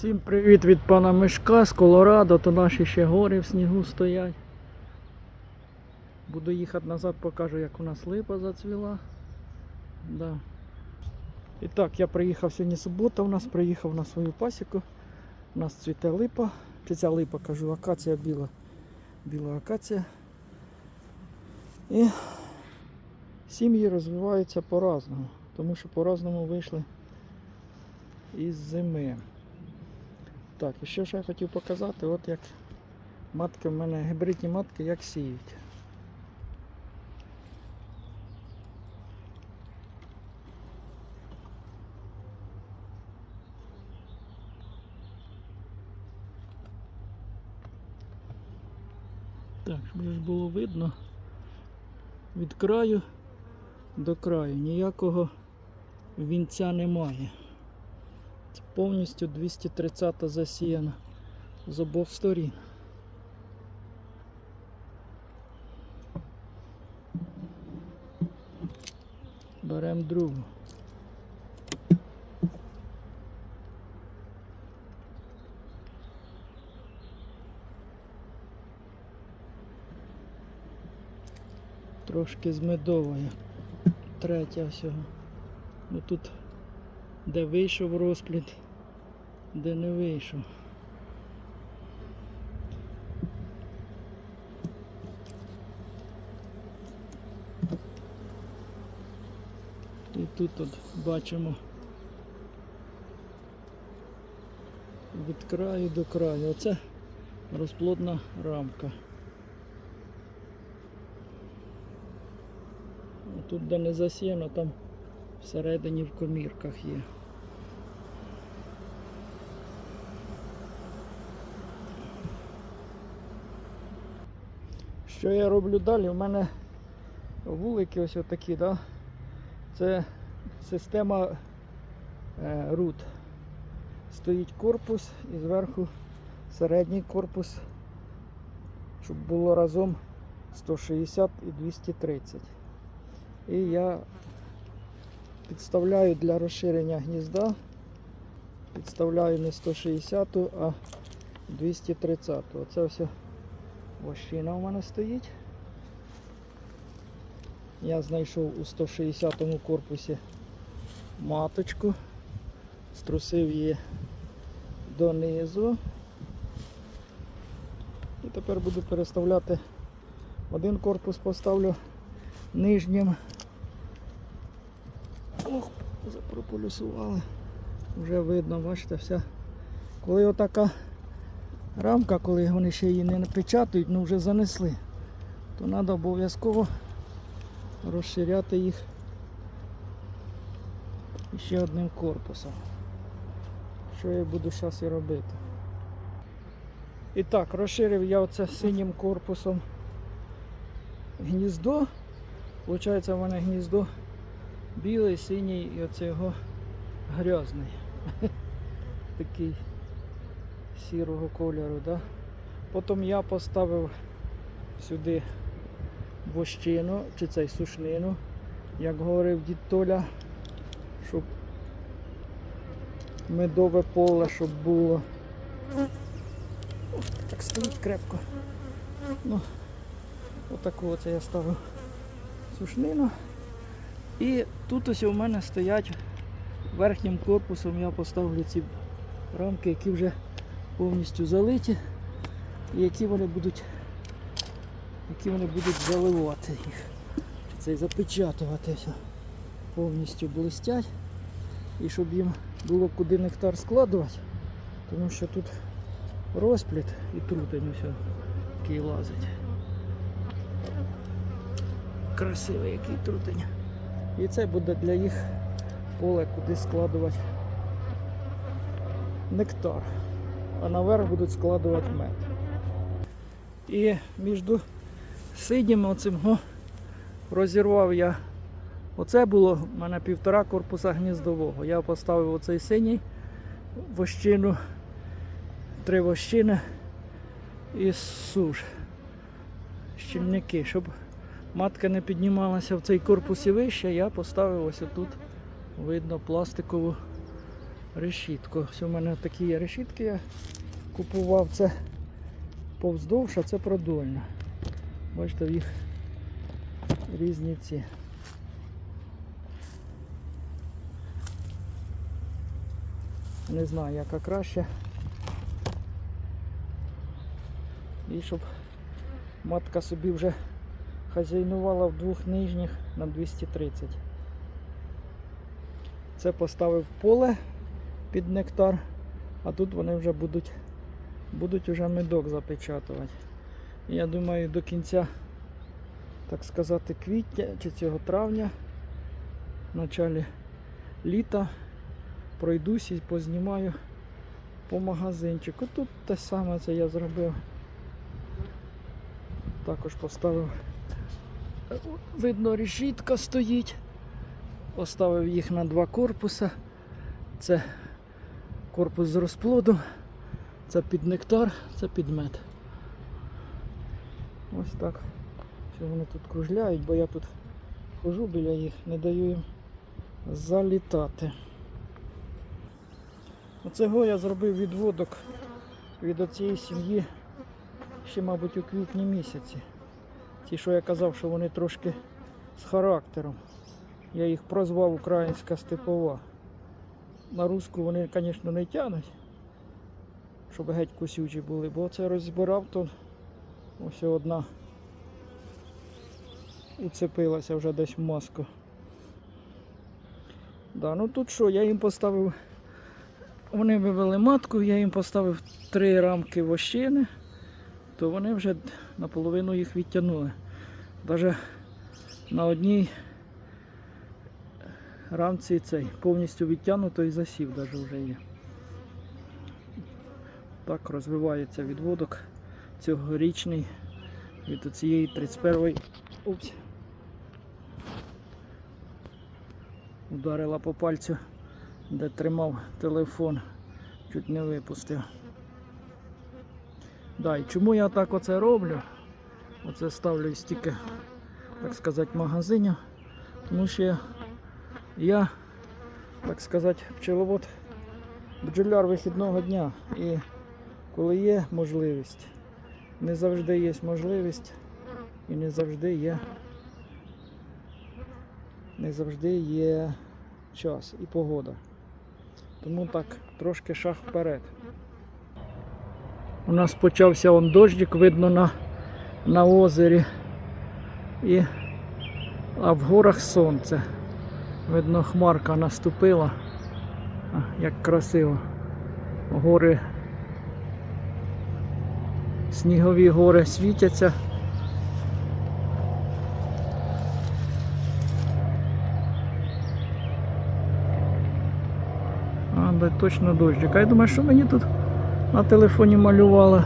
Всім привіт від пана Мишка з Колорадо, то наші ще гори в снігу стоять. Буду їхати назад, покажу, як у нас липа зацвіла. Да. І так, я приїхав сьогодні субота, у нас приїхав на свою пасіку. У нас цвіте липа. Чи ця липа кажу, акація біла. Біла акація. І сім'ї розвиваються по-разному, тому що по-разному вийшли із зими. Так, і що ж я хотів показати, от як матки в мене, гібридні матки, як сіють. Так, щоб ж було видно від краю до краю ніякого вінця немає. Повністю 230 засіяна з обох сторін. Беремо другу. Трошки з медовою. Третя всього. Ну тут де вийшов розплід, де не вийшов. І тут от бачимо від краю до краю. Оце розплодна рамка. Тут де не засіяно, там всередині в комірках є. Що я роблю далі? У мене вулики ось такі, да? це система е, рут. Стоїть корпус і зверху середній корпус, щоб було разом 160 і 230. І я підставляю для розширення гнізда. Підставляю не 160, а 230. Оце все вощина у мене стоїть. Я знайшов у 160-му корпусі маточку, струсив її донизу. І тепер буду переставляти один корпус поставлю нижнім. Ох, запрополюсували. Вже видно, бачите, вся. Коли отака рамка, коли вони ще її не напечатають, ну вже занесли, то треба обов'язково розширяти їх ще одним корпусом. Що я буду зараз і робити. І так, розширив я оце синім корпусом гніздо. Получається, в мене гніздо білий, синій і оце його грязний. Такий сірого кольору. Да? Потім я поставив сюди вощину, чи цей сушнину, як говорив дід Толя, щоб медове поле, щоб було. Так стоїть крепко. Ну, отаку оце я ставив сушнину. І тут ось у мене стоять верхнім корпусом я поставлю ці рамки, які вже повністю залиті і які вони будуть які вони будуть заливати їх. Це запечатувати все. Повністю блистять. І щоб їм було куди нектар складувати, тому що тут розпліт і трутень все який лазить. Красивий який трутень. І це буде для їх поле куди складувати нектар. А наверх будуть складувати мед. І між сидіми оцим го, розірвав я. Оце було в мене півтора корпуса гніздового. Я поставив оцей синій вощину, три вощини і суш. Щільники, щоб матка не піднімалася в цей корпус і вище, я поставив ось отут, видно, пластикову решітку. Ось у мене такі решітки, я купував. Це повздовж, а це продольно. Бачите, в їх різні ці. Не знаю, яка краще. І щоб матка собі вже хазяйнувала в двох нижніх на 230. Це поставив поле під нектар, а тут вони вже будуть, будуть вже медок запечатувати. Я думаю, до кінця, так сказати, квітня чи цього травня, в началі літа, пройдусь і познімаю по магазинчику. Тут те саме це я зробив. Також поставив, видно, решітка стоїть. Поставив їх на два корпуси. Це корпус з розплоду, це під нектар, це під мед. Ось так. Що вони тут кружляють, бо я тут хожу біля їх, не даю їм залітати. Оцього я зробив відводок від оцієї сім'ї ще, мабуть, у квітні місяці. Ті, що я казав, що вони трошки з характером. Я їх прозвав українська степова. На руску вони, звісно, не тянуть, щоб геть косючі були, бо це розбирав, то ось одна уцепилася вже десь в маску. Да, ну тут що, я їм поставив, вони вивели матку, я їм поставив три рамки вощини, то вони вже наполовину їх відтягнули. Навіть на одній рамці цей повністю відтягнуто і засів навіть вже є. Так розвивається відводок цьогорічний від цієї 31-ї. Упс. Ударила по пальцю, де тримав телефон, чуть не випустив. Да, і чому я так оце роблю? Оце ставлю стільки, так сказати, магазинів, тому що я, так сказати, пчеловод бджоляр вихідного дня. І коли є можливість, не завжди є можливість і не завжди є не завжди є час і погода. Тому так, трошки шаг вперед. У нас почався он дощик, видно на, на озері. І, а в горах сонце. Видно, хмарка наступила. А, як красиво. Гори, снігові гори світяться. А, да, точно дощик. А я думаю, що мені тут на телефоні малювало,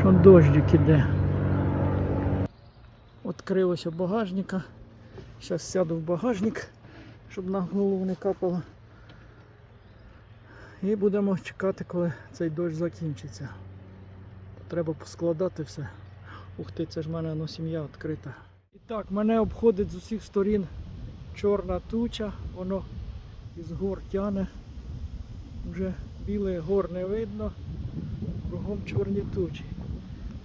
що дощик іде. Відкрилося багажника. Зараз сяду в багажник, щоб на голову не капало. І будемо чекати, коли цей дощ закінчиться. Треба поскладати все. Ух ти, це ж в мене ну, сім'я відкрита. І так, мене обходить з усіх сторін чорна туча, воно із гор тяне. Вже білих гор не видно, кругом чорні тучі.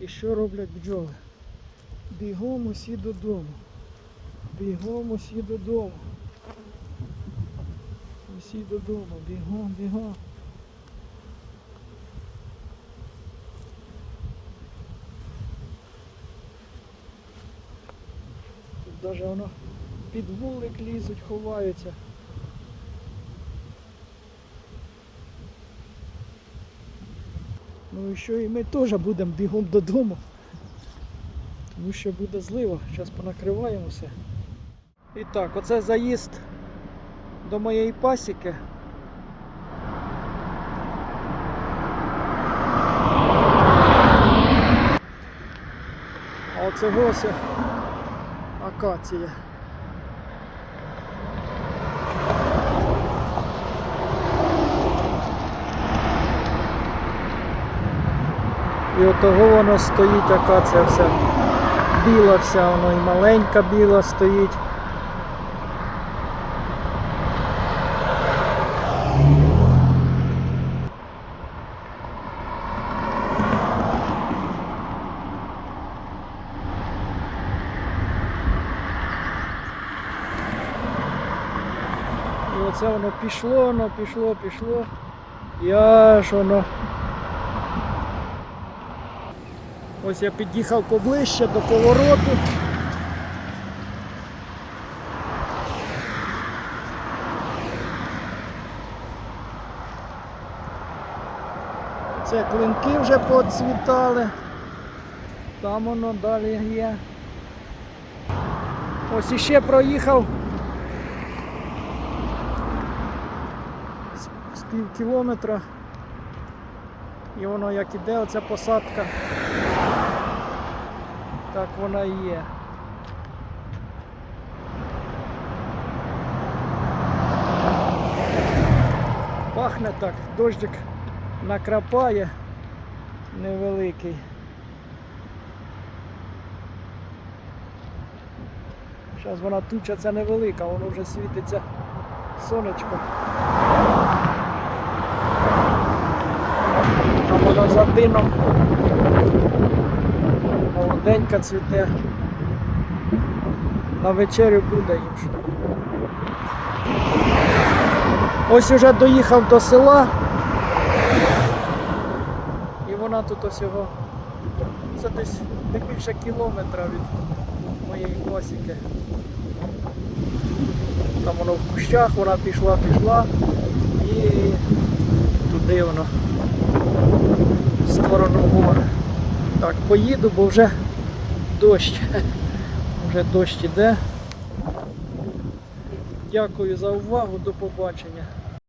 І що роблять бджоли? Бігом усі додому. Бігом усі додому. Усі додому, бігом, бігом. Тут навіть воно під вулик лізуть, ховаються. Ну і що і ми теж будемо бігом додому. Тому що буде злива, зараз понакриваємо все. І так, оце заїзд до моєї пасіки. А оце ось акація. І отого воно стоїть, акація вся біла вся, воно і маленька біла стоїть. Оце воно пішло, воно пішло, пішло. І аж воно. Ось я під'їхав поближче до повороту. Це клинки вже поцвітали. Там воно далі є. Ось іще проїхав з- з пів кілометра. І воно як іде, оця посадка. Так вона і є. Пахне так, дощик накрапає невеликий. Зараз вона туча ця невелика, воно вже світиться сонечко. А воно. Молоденька цвіте. На вечерю буде що. Ось уже доїхав до села. І вона тут ось його. Це десь не більше кілометра від моєї класики. Там воно в кущах, вона пішла, пішла і туди воно сторону гор. Так, поїду, бо вже дощ. Вже дощ іде. Дякую за увагу, до побачення.